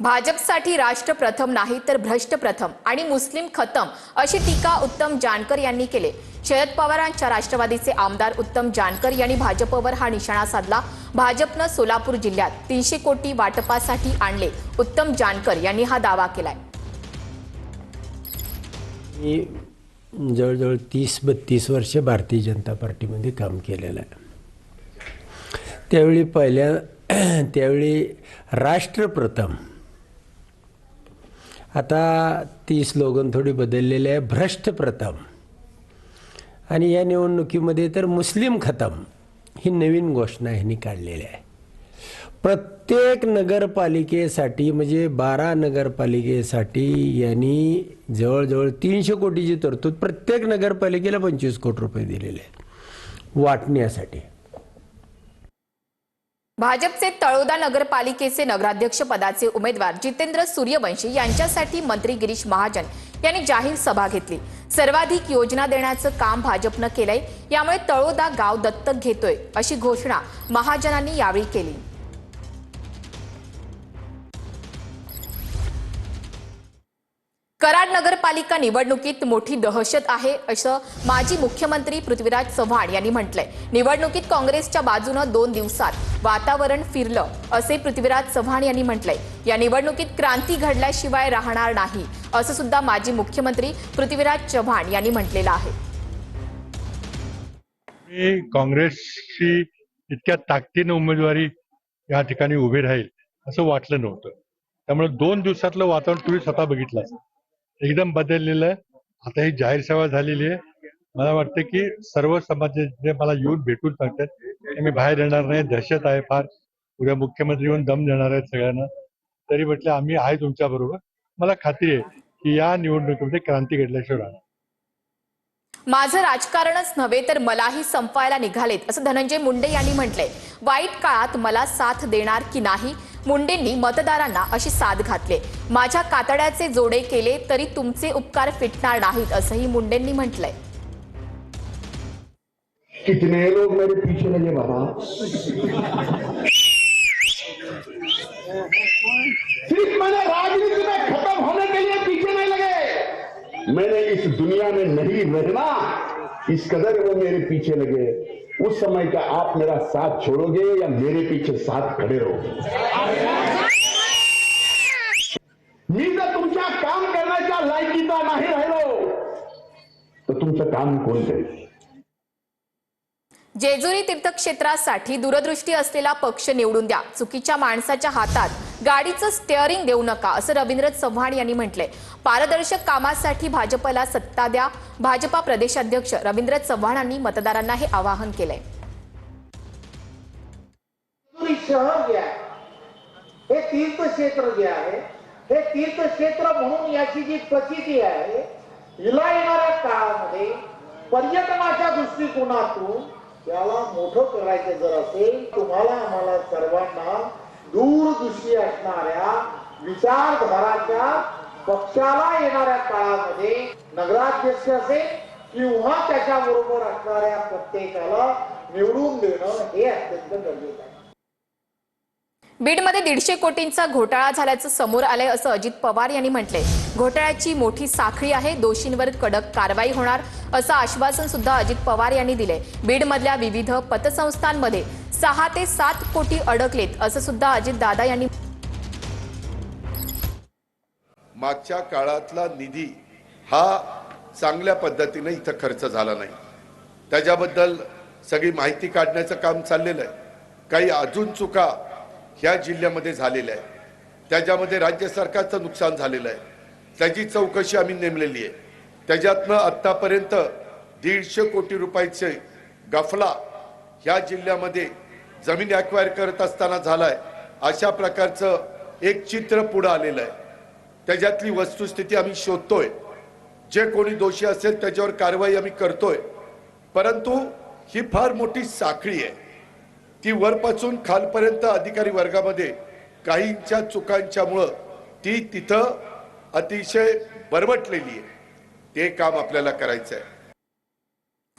भाजपसाठी राष्ट्र प्रथम नाही तर भ्रष्ट प्रथम आणि मुस्लिम खतम अशी टीका उत्तम जानकर यांनी केले. शरद पवारांच्या राष्ट्रवादीचे आमदार उत्तम जानकर यांनी भाजपवर हा निशाणा साधला. भाजपनं सोलापूर जिल्ह्यात तीनशे कोटी वाटपासाठी आणले. उत्तम जानकर यांनी हा दावा केलाय. मी जवळजवळ तीस बत्तीस वर्ष भारतीय जनता पार्टीमध्ये काम केलेलं आहे. त्यावेळी पहिल्या त्यावेळी राष्ट्रप्रथम आता ती स्लोगन थोडी बदललेली आहे भ्रष्ट प्रथम. आणि या निवडणुकीमध्ये तर मुस्लिम खतम. ही नवीन घोषणा ह्यांनी काढलेली आहे. प्रत्येक नगरपालिकेसाठी म्हणजे बारा नगरपालिकेसाठी यांनी जवळजवळ तीनशे कोटीची तरतूद प्रत्येक नगरपालिकेला पंचवीस कोटी रुपये दिलेले आहेत. वाटण्यासाठी. भाजपचे तळोदा नगरपालिकेचे नगराध्यक्ष पदाचे उमेदवार जितेंद्र सूर्यवंशी यांच्यासाठी मंत्री गिरीश महाजन यांनी जाहीर सभा घेतली. सर्वाधिक योजना देण्याचं काम भाजपनं केलंय यामुळे तळोदा गाव दत्तक घेतोय अशी घोषणा महाजनांनी यावेळी केली. कराड नगरपालिका निवडणुकीत मोठी दहशत आहे असं माजी मुख्यमंत्री पृथ्वीराज चव्हाण यांनी म्हटलंय. निवडणुकीत काँग्रेसच्या बाजूनं दोन दिवसात वातावरण फिरलं असे पृथ्वीराज चव्हाण यांनी म्हटलंय. या निवडणुकीत क्रांती घडल्याशिवाय राहणार नाही असं सुद्धा माजी मुख्यमंत्री पृथ्वीराज चव्हाण यांनी म्हटलेलं आहे. मी काँग्रेसची इतक्या ताकदीनं उमेदवारी या ठिकाणी उभी राहील असं वाटलं नव्हतं. त्यामुळे दोन दिवसातलं वातावरण तुम्ही स्वतः बघितलं एकदम बदललेलं आहे. आता ही जाहीर सभा झालेली आहे. मला वाटतं की सर्व समाजाचे मला येऊन भेटून सांगतात मी बाहेर येणार नाही. दहशत आहे फार. उद्या मुख्यमंत्री येऊन दम देणार आहेत सगळ्यांना. तरी म्हटलं आम्ही आहे तुमच्या बरोबर. मला खात्री आहे की या निवडणुकीमध्ये क्रांती घडल्याशिवाय राहणार माझं राजकारणच नव्हे तर मलाही संपायला निघालेत असं धनंजय मुंडे यांनी म्हटलंय. वाईट काळात मला साथ देणार की नाही? मुंडेंनी मतदारांना अशी साथ घातली. माझ्या कातड्याचे जोडे केले तरी तुमचे उपकार फिटणार नाहीत असंही मुंडेंनी म्हटलंय. कितने लोग मेरे पीछे लगे बाबा? सिर्फ मैंने राजनीति में खत्म होने के लिए पीछे नहीं लगे। मैंने इस दुनिया में नहीं रहना। इस कदर वो मेरे पीछे लगे। उस समय का आप मेरा साथ छोड़ोगे या मेरे पीछे साथ खड़े रहोगे? मी जर तुमच्या काम करण्याच्या लायकीचा नाही राहिलो हो। तर तुमचं काम कोण करेल जेजुरी तीर्थक्षेत्रासाठी दूरदृष्टी असलेला पक्ष निवडून द्या. चुकीच्या माणसाच्या हातात गाडीचं स्टेअरिंग देऊ नका असं रवींद्र चव्हाण यांनी म्हटलंय. पारदर्शक कामासाठी भाजपला सत्ता द्या. भाजपा प्रदेशाध्यक्ष रवींद्र चव्हाणांनी मतदारांना हे आवाहन केलंय. शहर जे आहे हे तीर्थक्षेत्र जे आहे हे तीर्थक्षेत्र म्हणून याची जी प्रसिद्धी आहे हिला येणाऱ्या काळामध्ये पर्यटनाच्या दृष्टिकोनातून त्याला मोठं करायचं जर असेल तुम्हाला आम्हाला सर्वांना दूरदृष्टी असणाऱ्या विचारधाराच्या पक्षाला येणाऱ्या काळामध्ये नगराध्यक्ष असेल किंवा त्याच्याबरोबर असणाऱ्या प्रत्येकाला निवडून देणं हे अत्यंत गरजेचं आहे. बीडमध्ये दीडशे कोटींचा घोटाळा झाल्याचं समोर आलंय असं अजित पवार यांनी म्हटलंय. घोटाळ्याची मोठी साखळी आहे दोषींवर कडक कारवाई होणार असं आश्वासन सुद्धा अजित पवार यांनी दिलंय. बीडमधल्या विविध पतसंस्थांमध्ये सहा ते सात कोटी अडकलेत असं सुद्धा अजित दादा यांनी मागच्या काळातला निधी हा चांगल्या पद्धतीने इथं खर्च झाला नाही. त्याच्याबद्दल सगळी माहिती काढण्याचं काम चाललेलं आहे. काही अजून चुका ह्या जिल्ह्यामध्ये झालेलं आहे. त्याच्यामध्ये राज्य सरकारचं नुकसान झालेलं आहे. त्याची चौकशी आम्ही नेमलेली आहे. त्याच्यातनं आत्तापर्यंत दीडशे कोटी रुपयाचे गफला ह्या जिल्ह्यामध्ये जमीन ॲक्वायर करत असताना झालाय. अशा प्रकारचं एक चित्र पुढं आलेलं आहे. त्याच्यातली वस्तुस्थिती आम्ही शोधतोय. जे कोणी दोषी असेल त्याच्यावर कारवाई आम्ही करतोय. परंतु ही फार मोठी साखळी आहे. ती वरपासून खालपर्यंत अधिकारी वर्गामध्ये काहींच्या चुकांच्यामुळं ती तिथं अतिशय बरबटलेली आहे. ते काम आपल्याला करायचं आहे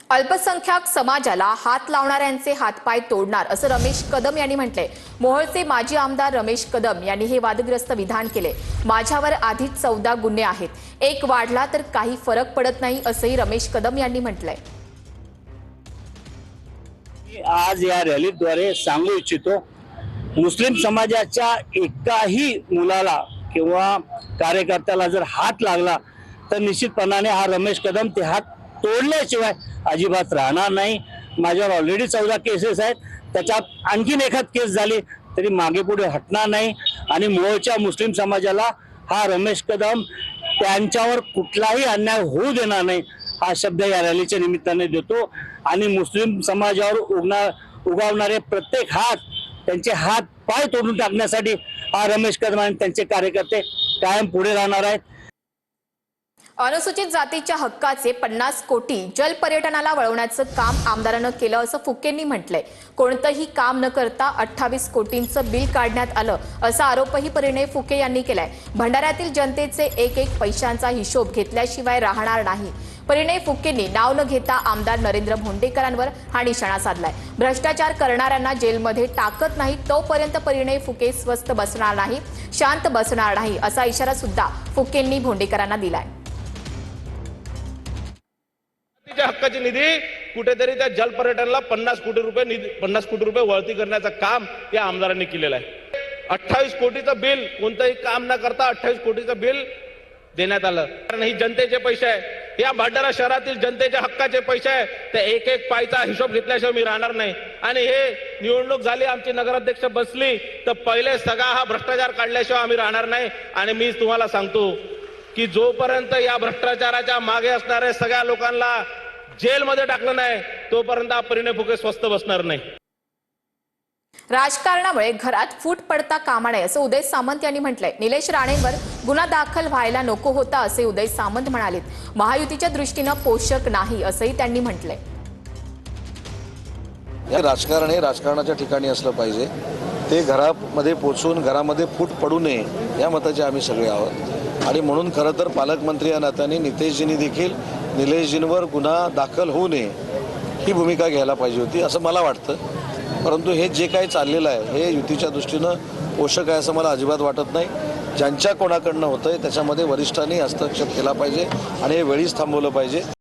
अल्पसंख्याक समाजाला हात लावणाऱ्यांचे हातपाय तोडणार असं रमेश कदम यांनी म्हटलंय मोहोळचे माजी आमदार रमेश कदम यांनी हे वादग्रस्त विधान केले. माझ्यावर आधीच चौदा गुन्हे आहेत. एक वाढला तर काही फरक पडत नाही असंही रमेश कदम यांनी म्हटलंय. आज या रॅलीद्वारे सांगू इच्छितो मुस्लिम समाजाच्या एकाही मुलाला किंवा कार्यकर्त्याला जर हात लागला तर निश्चितपणाने हा रमेश कदम ते हात तोडल्याशिवाय अजिबात राहणार नाही. माझ्यावर ऑलरेडी चौदा केसेस आहेत. त्याच्यात आणखीन एखाद केस झाली तरी मागे पुढे हटणार नाही. आणि मूळच्या मुस्लिम समाजाला हा रमेश कदम त्यांच्यावर कुठलाही अन्याय होऊ देणार नाही हा शब्द या रॅलीच्या निमित्ताने देतो. आणि मुस्लिम समाजावर उगणार उगावणारे प्रत्येक हात त्यांचे हात पाय तोडून टाकण्यासाठी हा रमेश कदम आणि त्यांचे कार्यकर्ते कायम पुढे राहणार आहेत. अनुसूचित जातीच्या हक्काचे पन्नास कोटी जल पर्यटनाला वळवण्याचं काम आमदारानं केलं असं फुकेंनी म्हटलंय. कोणतंही काम न करता अठ्ठावीस कोटींचं बिल काढण्यात आलं असा आरोपही परिणय फुके यांनी केलाय. भंडाऱ्यातील जनतेचे एक एक पैशांचा हिशोब घेतल्याशिवाय राहणार नाही. परिणय फुकेंनी नाव न घेता आमदार नरेंद्र भोंडेकरांवर हा निशाणा साधलाय. भ्रष्टाचार करणाऱ्यांना जेलमध्ये टाकत नाही तोपर्यंत परिणय फुके स्वस्त बसणार नाही शांत बसणार नाही असा इशारा सुद्धा फुकेंनी भोंडेकरांना दिलाय. हक्काची निधी कुठेतरी त्या जलपर्यटनाला पन्नास कोटी रुपये पन्नास कोटी रुपये वळती करण्याचं काम या आमदारांनी केलेलं आहे. अठ्ठावीस कोटीचं बिल कोणतंही काम न करता अठ्ठावीस कोटीचं बिल देण्यात आलं. कारण ही जनतेचे पैसे आहे. या भंडारा शहरातील जनतेच्या हक्काचे पैसे आहे ते एक एक पायचा हिशोब घेतल्याशिवाय मी राहणार नाही. आणि हे निवडणूक झाली आमची नगराध्यक्ष बसली तर पहिले सगळा हा भ्रष्टाचार काढल्याशिवाय आम्ही राहणार नाही. आणि मी तुम्हाला सांगतो की जोपर्यंत या भ्रष्टाचाराच्या मागे असणाऱ्या सगळ्या लोकांना जेलमध्ये टाकलं नाही तोपर्यंत हा परिणय फुके स्वस्त बसणार नाही. राजकारणामुळे घरात फूट पडता कामा नये असं उदय सामंत यांनी म्हटलंय. निलेश राणेंवर गुन्हा दाखल व्हायला नको होता असे उदय सामंत म्हणाले महायुतीच्या दृष्टीनं पोषक नाही असंही त्यांनी म्हटलंय. राजकारण हे राजकारणाच्या ठिकाणी असलं पाहिजे. ते घरामध्ये पोचून घरामध्ये फूट पडू नये या मताचे आम्ही सगळे आहोत. आणि म्हणून खरं तर पालकमंत्री या नात्याने नितेशजींनी देखील निलेशजींवर गुन्हा दाखल होऊ नये ही भूमिका घ्यायला पाहिजे होती असं मला वाटतं. परंतु हे जे काही चाललेलं आहे हे युतीच्या दृष्टीनं पोषक आहे असं मला अजिबात वाटत नाही. ज्यांच्या कोणाकडनं होतंय त्याच्यामध्ये वरिष्ठांनी हस्तक्षेप केला पाहिजे आणि हे वेळीच थांबवलं पाहिजे.